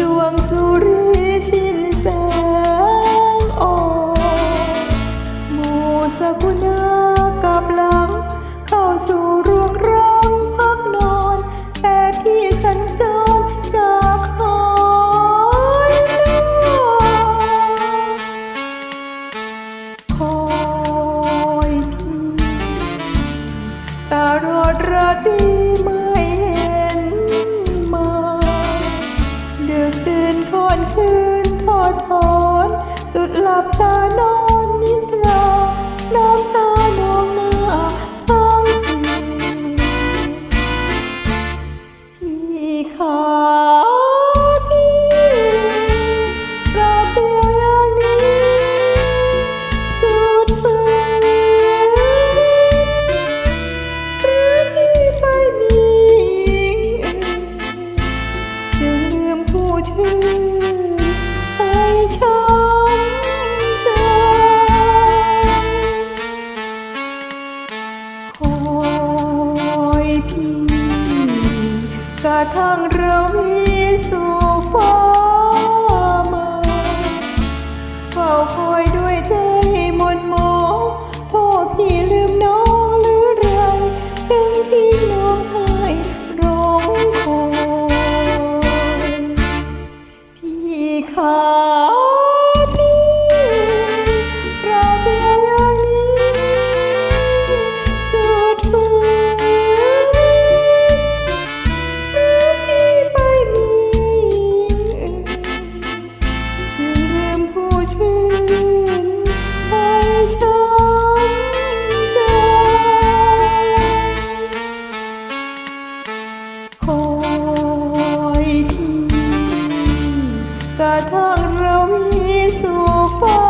ดวงสุรีสินแสงอ่อนหมู่สกุณากลับหลัง เข้าสู่รวงร้างพักนอน แต่พี่สัญจรจากหายนาคอยพี่ตลอดราตรีม่เอนคืนทอดถอนสุดหลับตานอนนิทราน้ำตานองหน้าทั้งพี่ขาที่ราบเปียอย่างนี้สุดฝืนหรือที่ไม่มีจึงลืมผู้ชื่อ กระทั่งเรามีสู่ฟ้า เราวีสุฟ้า